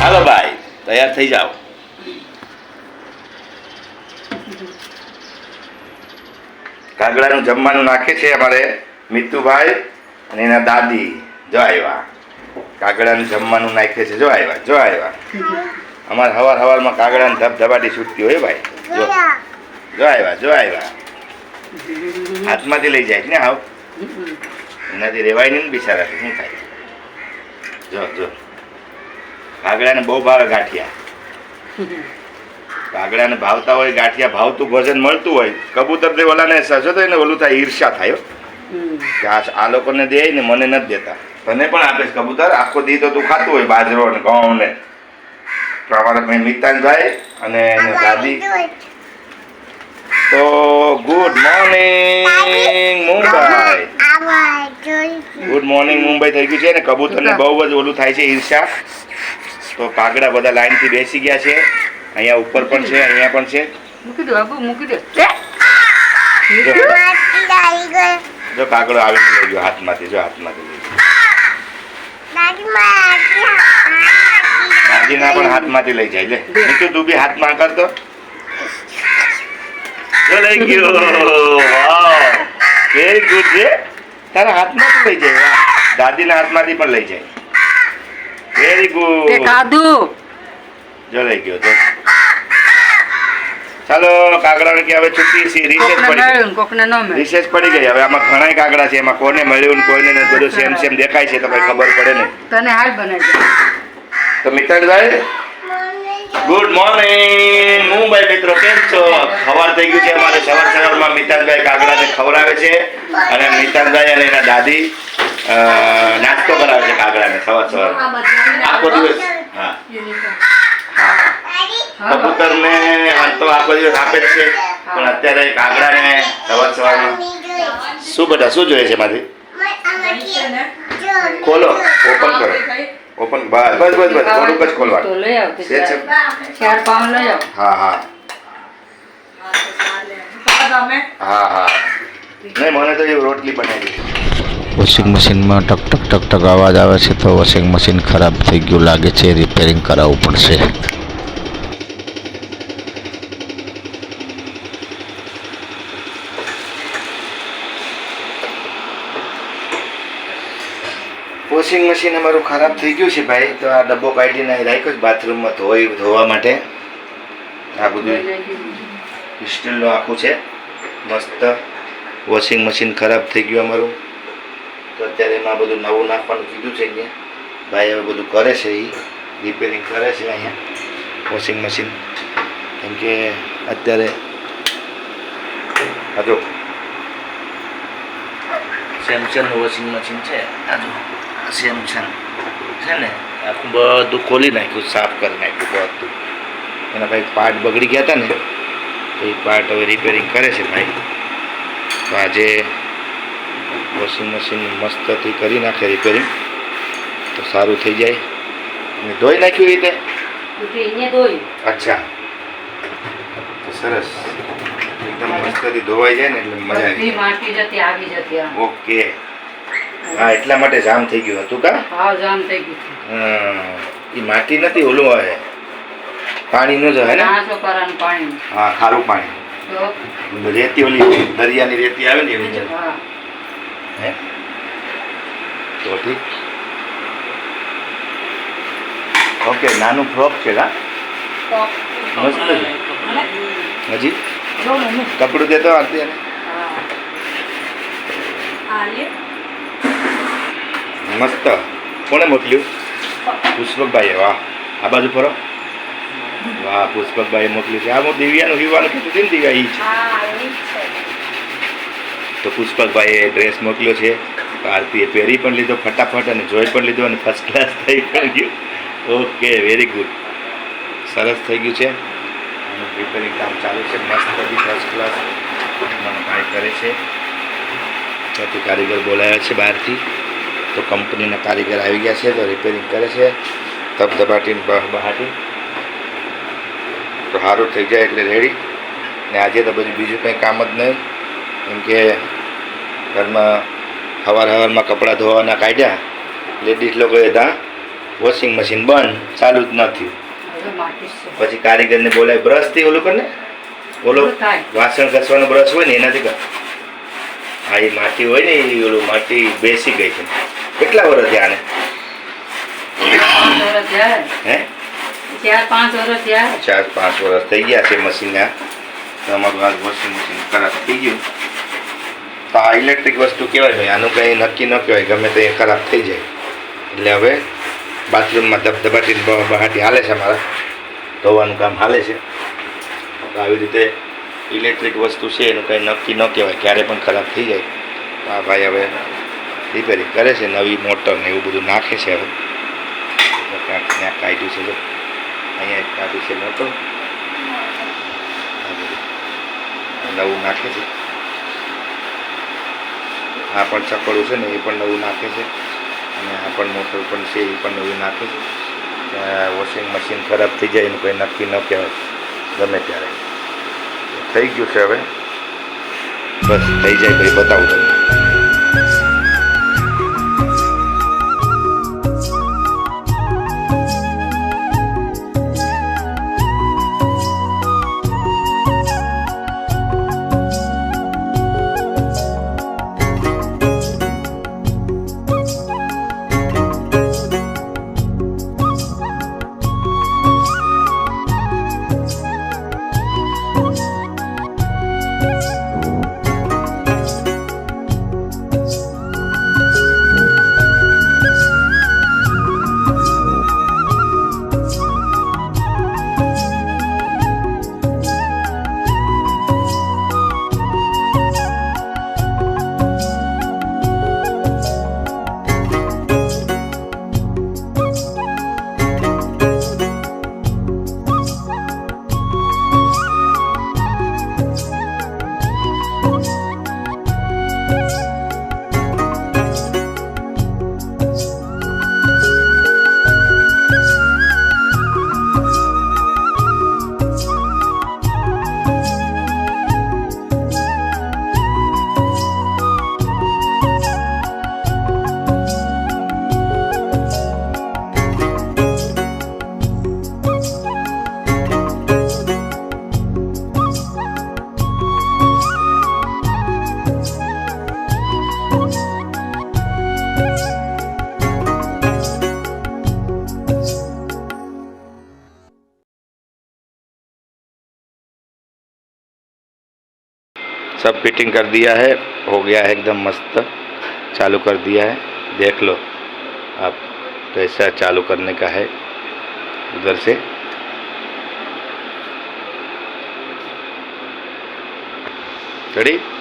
હાલો ભાઈ, તૈયાર થઈ જાઓ. કાગડાનું જમવાનું નાખે છે અમારે મિતુભાઈ અને એના દાદી. જો આવ્યા. કાગડાનું જમવાનું નાખે છે. જો આવ્યા જો આવ્યા. અમારે હવાર હવારમાં કાગડાની ધબધબાટી છૂટતી હોય ભાઈ. જો. જો આવ્યા જો આવ્યા. હાથમાંથી લઈ જાય ને હાવ. એનાથી રેવાય નહીં ને બિચારા શું થાય? જો જો. કાગડાને બહુ ભાવે ગાંઠિયા. કાગડાને ભાવતા હોય ગાંઠિયા ભાવતું ભોજન મળતું હોય કબૂતર તે ઓલાને સજો તો એને ઓલું થાય ઈર્ષા થાય. કે આ લોકોને દે ને મને નથી દેતા. તને પણ આપે કબૂતર? આખો દી તો તું ખાતું હોય બાજરો ને ઘઉં ને. તો અમારા મેં મિતાનભાઈ અને એની દાદી. તો good morning Mumbai. Good morning Mumbai થઈ ગયું છે ને કબૂતરને બહુ જ ઓલું થાય છે ઈર્ષા તો કાગડા બધા લાઈનથી બેસી ગયા છે. અહીંયા ઉપર પણ છે અહીંયા પણ છે. મૂકી દો આબુ મૂકી દો. જો. કાગડો આવીને લઈ ગયો હાથમાંથી જો હાથમાંથી લઈ દાદીના પણ હાથમાંથી લઈ જાય લે. નીચું તું બી હાથમાં કરતો જો લઈ ગયો. વેરી ગુડ છે તારા હાથમાંથી લઈ જાય. દાદીના હાથમાંથી પણ લઈ જાય. વેરી તે ગુડ ખાધું? જો લઈ ગયો તો. ચાલો કાગડા કે હવે છૂટી છે રિસેસ પડી ગઈ. ન રિસેસ પડી ગઈ. હવે આમાં ઘણા કાગડા છે એમાં કોને મળ્યું ને કોઈને નથી બધું સેમ સેમ દેખાય છે તમને ખબર પડે ને. તને હાલ બનાવી તો મિત્તલભાઈ ગુડ મોર્નિંગ મુંબઈ મિત્રો કેમ છો? ખબર થઈ ગયું છે અમારે સવાર સવારમાં મિતાનભાઈ કાગડાને ખવડાવે છે અને મિતાનભાઈ અને એના દાદી નાસ્તો કરાવે છે કાગડાને સવાર સવાર આખો દિવસ હા હા કબૂતરને હાલ તો આખો દિવસ આપે જ છે પણ અત્યારે કાગડાને સવાર સવારમાં શું બધા શું જોઈએ છે એમાંથી ખોલો ઓપન કરો ઓપન બસ બસ બસ બસ થોડુંક જ તો ખોલવાનું લઈ આવ છે છે ચાર પાઉં લઈ આવ હા હા હા હા નહીં મને તો એ રોટલી બનાવી વોશિંગ મશીનમાં ટક ટક ટક ટક અવાજ આવે છે તો વોશિંગ મશીન ખરાબ થઈ ગયું લાગે છે, રિપેરિંગ કરાવવું પડશે. વોશિંગ મશીન અમારું ખરાબ થઈ ગયું છે ભાઈ, તો આ ડબ્બો કાઢીને રાખ્યો છે બાથરૂમમાં ધોઈ, ધોવા માટે. આ બધું સ્ટીલનું આખું છે. મસ્ત વોશિંગ મશીન ખરાબ થઈ ગયું અમારું. તો અત્યારે એમાં બધું નવું નાખવાનું કીધું છે અહીંયા. ભાઈ હવે બધું કરે છે એ રિપેરિંગ કરે છે અહીંયા. વોશિંગ મશીન કેમ કે અત્યારે આ જો. સેમસંગનું વોશિંગ મશીન છે. આ જો. સેમસંગ છે ને? આખું બધું ખોલી નાખ્યું, સાફ કરી નાખ્યું બધું. એના ભાઈ પાર્ટ બગડી ગયા હતા ને, તો એ પાર્ટ હવે રિપેરિંગ કરે છે ભાઈ. તો આજે વોશિંગ મશીન મસ્તથી કરી નાખે રિપેરિંગ તો સારું થઈ જાય. અને ધોઈ નાખ્યું રીતે? અચ્છા. તો સરસ. એકદમ મસ્તથી ધોવાઈ જાય ને એટલે મજા આવી માટી જતી આવી જતી ઓકે. હા એટલા માટે જામ થઈ ગયું હતું કા? હા જામ થઈ ગયું છે. એ માટી નથી ઓલું આવે પાણીનું જ હોય ને? હા ખારું પાણી. રેતી ઓલી દરિયાની રેતી આવે ને એવી હા. હે? તો ઠીક. ઓકે નાનું ફ્રોક છે કા મસ્ત છે. હજી? કપડું દેતો અત્યારે મસ્ત. કોને મોકલ્યું? પુષ્પકભાઈએ વાહ. આ બાજુ ફરો. વાહ પુષ્પકભાઈએ મોકલ્યું છે. આ હું દિવ્યાનું હિવાનું કીધું હતું ને દિવ્યા એ છે. તો પુષ્પકભાઈએ ડ્રેસ મોકલ્યો છે. આરતીએ પહેરી પણ લીધો, ફટાફટ અને જોઈ પણ લીધો અને ફર્સ્ટ ક્લાસ થઈ પણ ગયું. ઓકે વેરી ગુડ સરસ થઈ ગયું છે. રિપેરિંગ કામ ચાલુ છે. મસ્ત બધી ફર્સ્ટ ક્લાસ મને ભાઈ કરે છે. ત્યાંથી કારીગર બોલાયા છે બહારથી. તો કંપનીના કારીગર આવી ગયા છે, તો રિપેરિંગ કરે છે. ધબધબાટીને બહ બહાટી. તો સારું થઈ જાય એટલે રેડી ને આજે તો બધું બીજું કંઈ કામ જ નહીં. કેમ કે ઘરમાં સવાર સવારમાં કપડાં ધોવાના કાઢ્યા. લેડીઝ લોકોએ ત્યાં વોશિંગ મશીન બંધ ચાલુ જ નથી પછી કારીગરને બોલાય બ્રશથી ઓલું કર ઓલો વાસણ ઘસવાનો બ્રશ હોય ને એનાથી કર. હા એ માટી હોય ને એ ઓલું માટી બેસી ગઈ છે. કેટલા વર્ષ થયા આને? હે? ચાર પાંચ વર્ષ થયા. ચાર પાંચ વર્ષ થઈ ગયા છે મશીનના તો અમારું આ વોશિંગ મશીન ખરાબ થઈ ગયું. તો આ ઇલેક્ટ્રિક વસ્તુ કહેવાય ભાઈ. આનું કંઈ નક્કી ન કહેવાય. ગમે તે ખરાબ થઈ જાય. એટલે હવે બાથરૂમમાં ધબધબાટી બ- બહાટી હાલે છે મારા. ધોવાનું કામ હાલે છે. તો આવી રીતે ઇલેક્ટ્રિક વસ્તુ છે, એનું કંઈ નક્કી ન કહેવાય. ક્યારે પણ ખરાબ થઈ જાય. તો આ ભાઈ હવે રિપેરિંગ કરે છે, નવી મોટર ને એવું બધું નાખે છે હવે. ક્યાંક ક્યાંક કાઢ્યું છે અહીંયા કાઢ્યું છે મોટર. નવું નાખે છે. આ પણ ચકડું છે ને એ પણ નવું નાખે છે. અને આ પણ મોટર પણ છે, એ પણ નવું નાખે છે. વોશિંગ મશીન ખરાબ થઈ જાય એનું કંઈ નક્કી ન કહેવાય, ગમે ત્યારે. થઈ ગયું છે હવે. બસ, થઈ જાય ભાઈ બતાવું सब फिटिंग कर दिया है। हो गया है एकदम मस्त। चालू कर दिया है। देख लो। आप कैसा चालू करने का है। उधर से। रेडी